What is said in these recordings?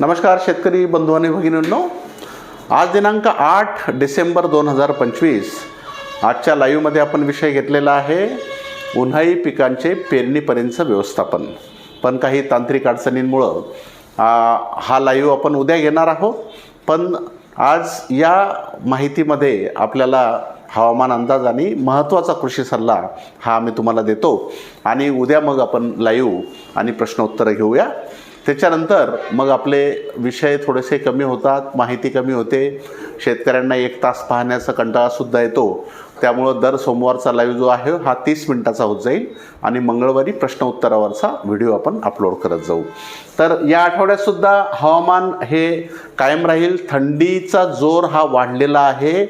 नमस्कार शेतकरी बंधू आणि भगिनींनो. आज दिनांक आठ डिसेंबर दोन हजार पंचवीस. आजच्या लाईव्हमध्ये आपण विषय घेतलेला आहे उन्हाळी पिकांचे पेरणीपर्यंतचं व्यवस्थापन. पण काही तांत्रिक अडचणींमुळं हा लाईव्ह आपण उद्या घेणार आहोत. पण आज या माहितीमध्ये आपल्याला हवामान अंदाज आणि महत्त्वाचा कृषी सल्ला हा आम्ही तुम्हाला देतो. आणि उद्या मग आपण लाईव्ह आणि प्रश्नोत्तरं घेऊया. त्याच्यानंतर मग आपले विषय थोडेसे कमी होतात माहिती कमी होते. शेतकऱ्यांना एक तास पाहण्याचा कंटाळासुद्धा येतो. त्यामुळं दर सोमवारचा लाईव्ह जो आहे हा तीस मिनिटाचा होत जाईल आणि मंगळवारी प्रश्नोत्तरावरचा व्हिडिओ आपण अपलोड करत जाऊ. तर या आठवड्यातसुद्धा हवामान हे कायम राहील. थंडीचा जोर हा वाढलेला आहे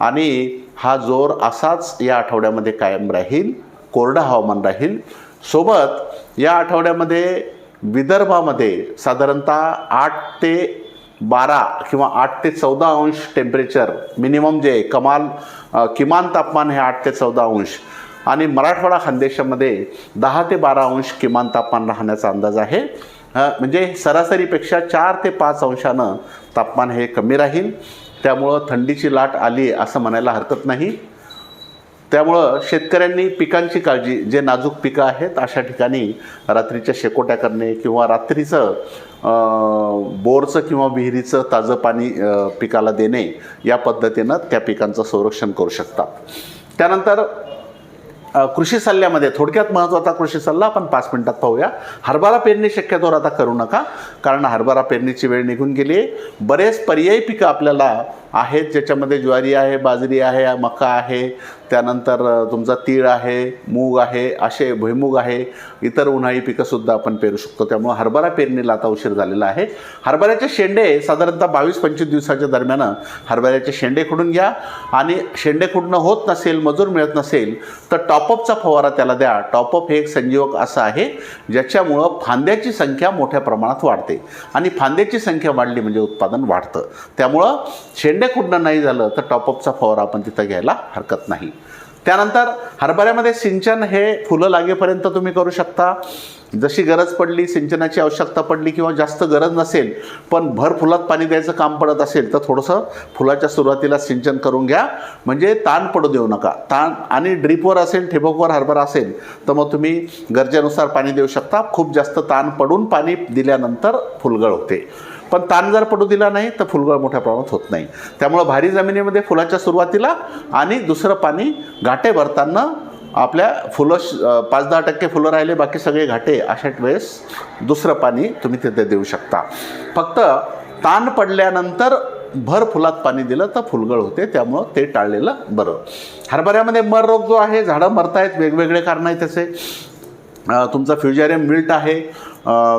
आणि हा जोर असाच या आठवड्यामध्ये कायम राहील. कोरडं हवामान राहील. सोबत या आठवड्यामध्ये विदर्भामध्ये साधारणतः आठ ते बारा किंवा आठ ते चौदा अंश टेम्परेचर मिनिमम जे आहे, कमाल किमान तापमान हे आठ ते चौदा अंश. आणि मराठवाडा खानदेशामध्ये दहा ते बारा अंश किमान तापमान राहण्याचा अंदाज आहे. म्हणजे सरासरीपेक्षा चार ते पाच अंशानं तापमान हे कमी राहील. त्यामुळं थंडीची लाट आली असं म्हणायला हरकत नाही. त्यामुळं शेतकऱ्यांनी पिकांची काळजी जे नाजूक पिकं आहेत अशा ठिकाणी रात्रीच्या शेकोट्या करणे किंवा रात्रीचं बोरचं किंवा विहिरीचं ताजं पाणी पिकाला देणे या पद्धतीनं त्या पिकांचं संरक्षण करू शकतात. त्यानंतर कृषी सल्ल्यामध्ये थोडक्यात महत्त्वाचा कृषी सल्ला आपण पाच मिनिटात पाहूया. हरभरा पेरणी शक्यतोवर आता करू नका कारण हरभरा पेरणीची वेळ निघून गेली बरेच पर्यायी पिकं आपल्याला आहेत ज्याच्यामध्ये ज्वारी आहे बाजरी आहे मका आहे त्यानंतर तुमचा तीळ आहे मूग आहे असे भुईमूग आहे इतर उन्हाळी पिकंसुद्धा आपण पेरू शकतो. त्यामुळे हरभरा पेरणीला आता उशीर झालेला आहे. हरभऱ्याचे शेंडे साधारणतः बावीस पंचवीस दिवसाच्या दरम्यान हरभऱ्याचे शेंडे खुडून घ्या. आणि शेंडे खुडणं होत नसेल मजूर मिळत नसेल तर टॉपअपचा फवारा त्याला द्या. टॉपअप हे एक संजीवक असं आहे ज्याच्यामुळं फांद्याची संख्या मोठ्या प्रमाणात वाढते. आणि फांद्याची संख्या वाढली म्हणजे उत्पादन वाढतं. त्यामुळं शेंडे खुडणं नाही झालं तर टॉपअपचा फवारा आपण तिथं घ्यायला हरकत नाही. त्यानंतर हरभऱ्यामध्ये सिंचन हे फुलं लागेपर्यंत तुम्ही करू शकता. जशी गरज पडली सिंचनाची आवश्यकता पडली किंवा जास्त गरज नसेल पण भर फुलात पाणी द्यायचं काम पडत असेल तर थोडंसं फुलाच्या सुरुवातीला सिंचन करून घ्या. म्हणजे ताण पडू देऊ नका. ताण आणि ड्रीपवर असेल ठिबकवर हरभरा असेल तर मग तुम्ही गरजेनुसार पाणी देऊ शकता. खूप जास्त ताण पडून पाणी दिल्यानंतर फुलगळ होते. पण ताण जर पडू दिला नाही तर फुलगळ मोठ्या प्रमाणात होत नाही. त्यामुळं भारी जमिनीमध्ये फुलाच्या सुरुवातीला आणि दुसरं पाणी घाटे भरताना आपल्या फुलं श- पाच दहा टक्के फुलं राहिले बाकी सगळे घाटे अशा वेळेस दुसरं पाणी तुम्ही तिथे देऊ शकता. फक्त ताण पडल्यानंतर भर फुलात पाणी दिलं तर फुलगळ होते त्यामुळं ते टाळलेलं बरं. हरभऱ्यामध्ये मर रोग जो आहे झाडं मरतायत वेगवेगळे कारण आहेत त्याचे. तुमचं तुमचा फ्युजेरियम मिल्ट आहे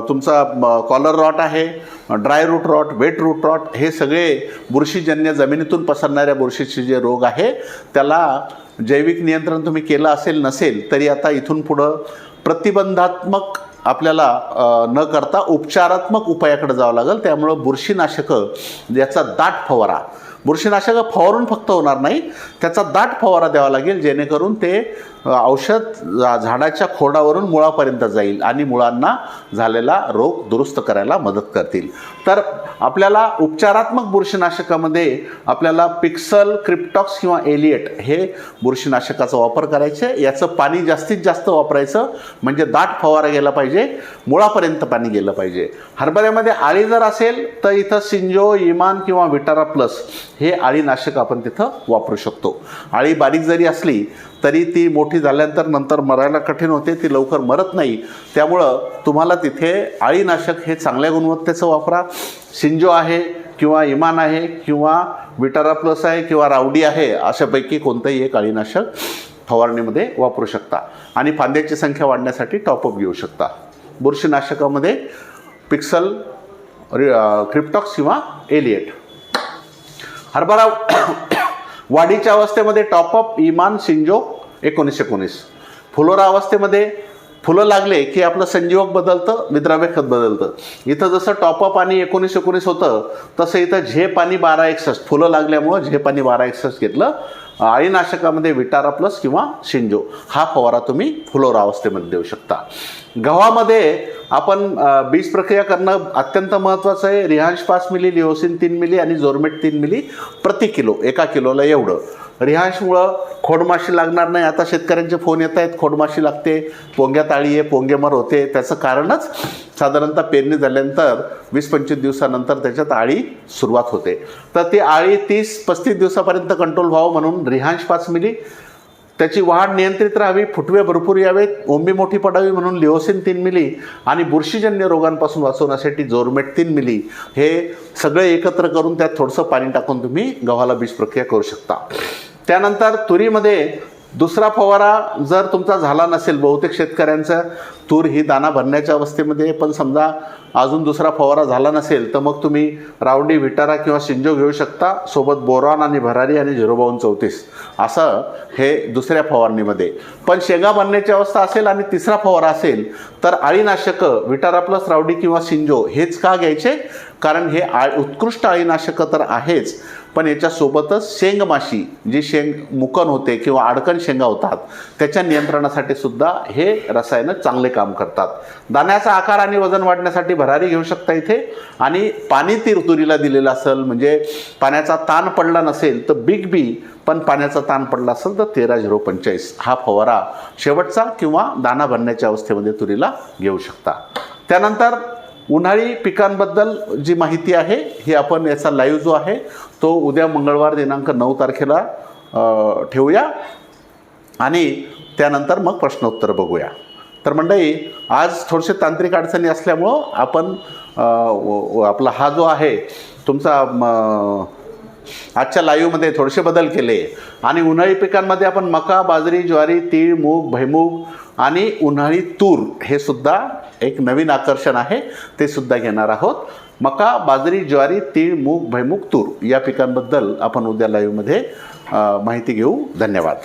तुमचा कॉलर रॉट आहे dry root rot wet root rot हे सगळे बुरशीजन्य जमिनीतून पसरणाऱ्या बुरशीचे जे रोग आहे त्याला जैविक नियंत्रण तुम्ही केलं असेल नसेल तरी आता इथून पुढं प्रतिबंधात्मक आपल्याला न करता उपचारात्मक उपायाकडे जावं लागेल. त्यामुळं बुरशीनाशकं याचा दाट फवारा. बुरशीनाशकं फवारून फक्त होणार नाही. त्याचा दाट फवारा द्यावा लागेल जेणेकरून ते औषध झाडाच्या खोडावरून मुळापर्यंत जाईल आणि मुळांना झालेला रोग दुरुस्त करायला मदत करतील. तर आपल्याला उपचारात्मक बुरशीनाशकामध्ये आपल्याला पिक्सल क्रिप्टॉक्स किंवा एलिएट हे बुरशीनाशकाचा वापर करायचे. याचं पाणी जास्तीत जास्त वापरायचं. म्हणजे दाट फवारा गेला पाहिजे मुळापर्यंत पाणी गेलं पाहिजे. हरभऱ्यामध्ये आळी जर असेल तर इथं सिंजो इमान किंवा विटारा प्लस हे आळीनाशक आपण तिथं वापरू शकतो. आळी बारीक जरी असली तरी ती मोठी झाल्यानंतर नंतर मरायला कठीण होते ती लवकर मरत नाही. त्यामुळं तुम्हाला तिथे आळीनाशक हे चांगल्या गुणवत्तेचं वापरा. शिंजो आहे किंवा इमान आहे किंवा विटारा प्लस आहे किंवा रावडी आहे अशापैकी कोणतंही एक अळीनाशक फवारणीमध्ये वापरू शकता. आणि फांद्याची संख्या वाढण्यासाठी टॉपअप घेऊ शकता. बुरशीनाशकामध्ये पिक्सल क्रिप्टॉक्स किंवा एलिएट. हरभरा वाढीच्या अवस्थेमध्ये टॉपअप इमान सिंजो एकोणीसशे एकोणीस. फुलोरा अवस्थेमध्ये फुलं लागले की आपलं संजीवक बदलतं विद्राव्य खत बदलतं. इथं जसं टॉपअप आणि एकोणीस एकोणीस होतं तसं इथं झेप आणि बारा एकसष्ट. फुलं लागल्यामुळं झेप आणि बारा एकसष्ट घेतलं. अळीनाशकामध्ये विटारा प्लस किंवा शिंजो हा फवारा तुम्ही फुलोरा अवस्थेमध्ये देऊ शकता. गव्हामध्ये आपण बीज प्रक्रिया करणं अत्यंत महत्त्वाचं आहे. रिहांश पाच मिली लिओसिन तीन मिली आणि जोरमेट तीन मिली प्रति किलो एका किलोला एवढं. रिहांशमुळं खोडमाशी लागणार नाही. आता शेतकऱ्यांचे फोन येत आहेत खोडमाशी लागते पोंग्यात आळी आहे पोंगेमर होते. त्याचं कारणच साधारणतः पेरणी झाल्यानंतर वीस पंचवीस दिवसानंतर त्याच्यात आळी सुरुवात होते. तर ती आळी तीस पस्तीस दिवसापर्यंत कंट्रोल व्हावं म्हणून रिहांश पाच मिली त्याची वाढ नियंत्रित राहावी फुटवे भरपूर यावेत. ओंबी मोठी पडावी म्हणून लिओसिन तीन मिली आणि बुरशीजन्य रोगांपासून वाचवण्यासाठी जोरमेट तीन मिली हे सगळे एकत्र करून त्यात थोडंसं पाणी टाकून तुम्ही गव्हाला बीज प्रक्रिया करू शकता. त्यानंतर तुरीमध्ये दुसरा फवारा जर तुमचा झाला नसेल बहुतेक शेतकऱ्यांचं तूर ही दाना भरण्याच्या अवस्थेमध्ये पण समजा अजून दुसरा फवारा झाला नसेल तर मग तुम्ही रावडी विटारा किंवा शिंजो घेऊ शकता. सोबत बोरॉन आणि भरारी आणि झिरो बावन्न चौतीस. असं हे दुसऱ्या फवारणीमध्ये पण शेंगा बनण्याची अवस्था असेल आणि तिसरा फवारा असेल तर अळीनाशकं विटारा प्लस रावडी किंवा शिंजो हेच का घ्यायचे? कारण हे आ उत्कृष्ट अळीनाशकं तर आहेच पण याच्यासोबतच शेंगमाशी जी शेंग मुकन होते किंवा अडकण शेंगा होतात त्याच्या नियंत्रणासाठी सुद्धा हे रसायनं चांगले काम करतात. दाण्याचा आकार आणि वजन वाढण्यासाठी भरारी घेऊ शकता इथे. आणि पाणी तीर तुरीला दिलेलं असेल म्हणजे पाण्याचा ताण पडला नसेल तर बिग बी पण पाण्याचा ताण पडला असेल तर तेरा झिरो पंचेचाळीस. हा फवारा शेवटचा किंवा दाना भरण्याच्या अवस्थेमध्ये तुरीला घेऊ शकता. त्यानंतर उन्हाळी पिकांबद्दल जी माहिती आहे ही आपण याचा लाईव्ह जो आहे तो उद्या मंगळवार दिनांक नऊ तारखेला ठेवूया. आणि त्यानंतर मग प्रश्नोत्तर बघूया. तर मंडळी आज थोडेसे तांत्रिक अडचणी असल्यामुळं आपण व- आपला हा जो आहे तुमचा म, आजच्या लाईव्हमध्ये थोडेसे बदल केले. आणि उन्हाळी पिकांमध्ये आपण मका बाजरी ज्वारी तीळ मूग भैमूग आणि उन्हाळी तूर हे सुद्धा एक नवीन आकर्षण आहे ते सुद्धा घेणार आहोत. मका बाजरी ज्वारी तीळ मूग भैमूग तूर या पिकांबद्दल आपण उद्या लाईव्हमध्ये माहिती घेऊ. धन्यवाद.